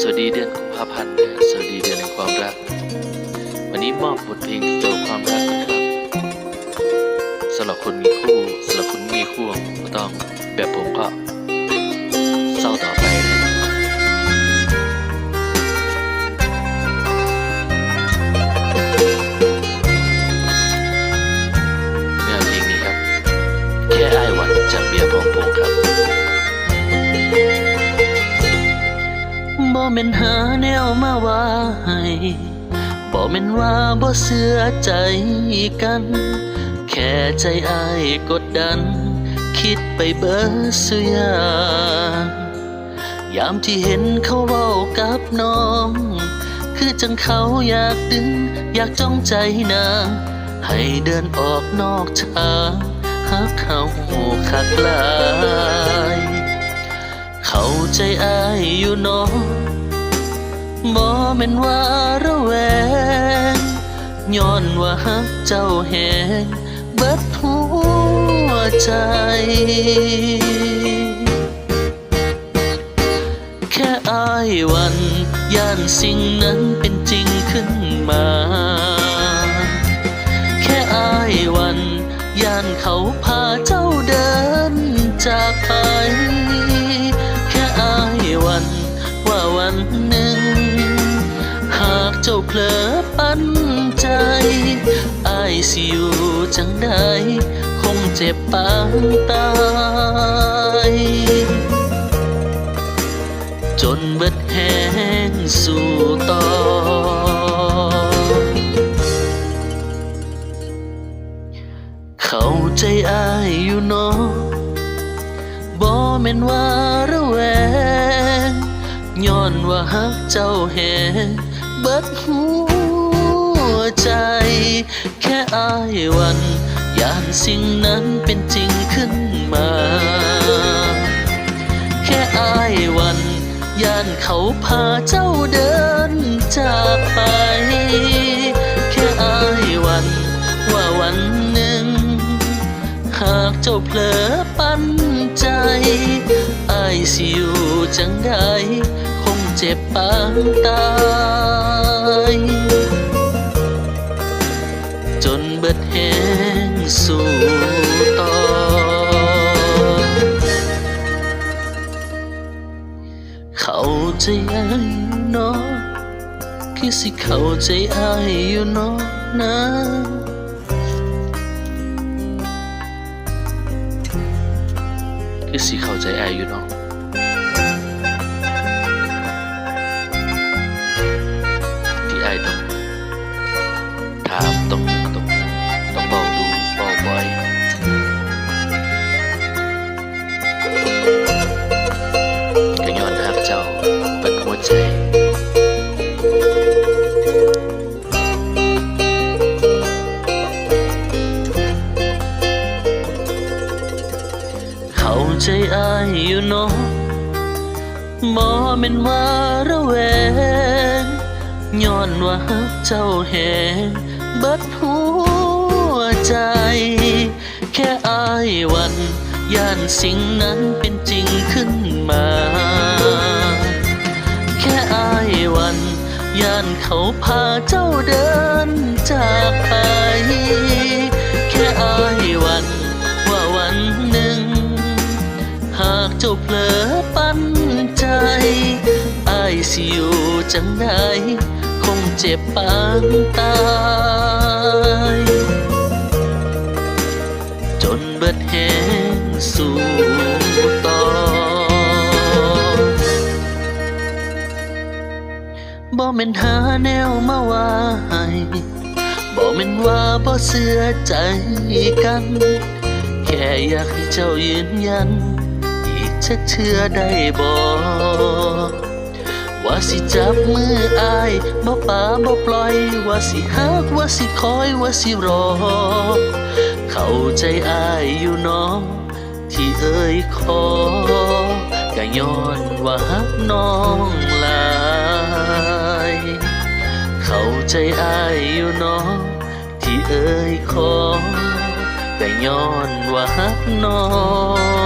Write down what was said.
สวัสดีเดือนกุมภาพันธ์นะสวัสดีเดือนแห่งความรัก วันนี้มอบบทเพลงเกี่ยวกับความรักนะครับสำหรับคนมีคู่สำหรับคนไม่มีคู่ก็ต้องแบบผมก็ แม่นหาแนวมาว่าให้บ่แม่นว่าบ่เชื่อใจกัน แค่ใจอายกดดัน คิดไปเบิดสุอยางยามที่เห็นเขาเว้ากับน้อง คือจังเขาอยากดึง อยากจ้องใจนางให้เดินออกนอกทางหากเขาคักลาย เข้าใจอายอยู่น้องบ่แม่นว่าระแวงย้อนว่าฮักเจ้าแหงเบิดหัวใจ แค่อายวันย่านสิ่งนั้นเป็นจริงขึ้นมา แค่อายวันย่านเขาพาเจ้าเดินจากไป วันหนึ่ง หากเจ้าเผลอปันใจอายสิอยู่จังใดคงเจ็บปางตาย จนเบิดแห้งสู่ต่อเข้าใจอายอยู่เนาะบ่แม่นว่า ย้อนว่าฮักเจ้าแหงเบิดหัวใจ แค่อายวันย่านสิ่งนั้นเป็นจริงขึ้นมา แค่อายวันย่านเขาพาเจ้าเดินจากไป แค่อายวันว่าวันหนึ่ง หากเจ้าเผลอปันใจอายสิอยู่จังใด เจ็บปางตาย จนเบิดแหงสู่ต่อ เขาใจอายอยู่เนาะคือสิเขาใจไอายอยู่เนาะนะคือสิเข้าใจไอายอยู่เนาะายอเนาะบ่แม่นว่าระแวงย้อนว่าฮักเจ้าแหงเบิดหัวใจ แค่อายวันย่านสิ่งนั้นเป็นจริงขึ้นมา แค่อายวันย่านเขาพาเจ้าเดินจากไป แค่อายวัน เจ้าเผลอปันใจไอายสิอยู่จังใดคงเจ็บปางตายจนเบิดแหงสู่ต่อบ่แม่นหาแนวมาว่าให้บ่แม่นว่าบ่เชื่อใจกัน แค่อยากให้เจ้ายืนยัน อีกชักเชื่อได้บ่ว่าสิจับมืออายบ่ป่าบ่ปล่อย ว่าสิฮักว่าสิคอยว่าสิรอ เข้าใจอายอยู่น้อง ที่เอ่ยขอก็ย้อนว่าฮักน้องหลายเข้าใจอายอยู่น้อง ที่เอ่ยขอก็ย้อนว่าฮักน้อง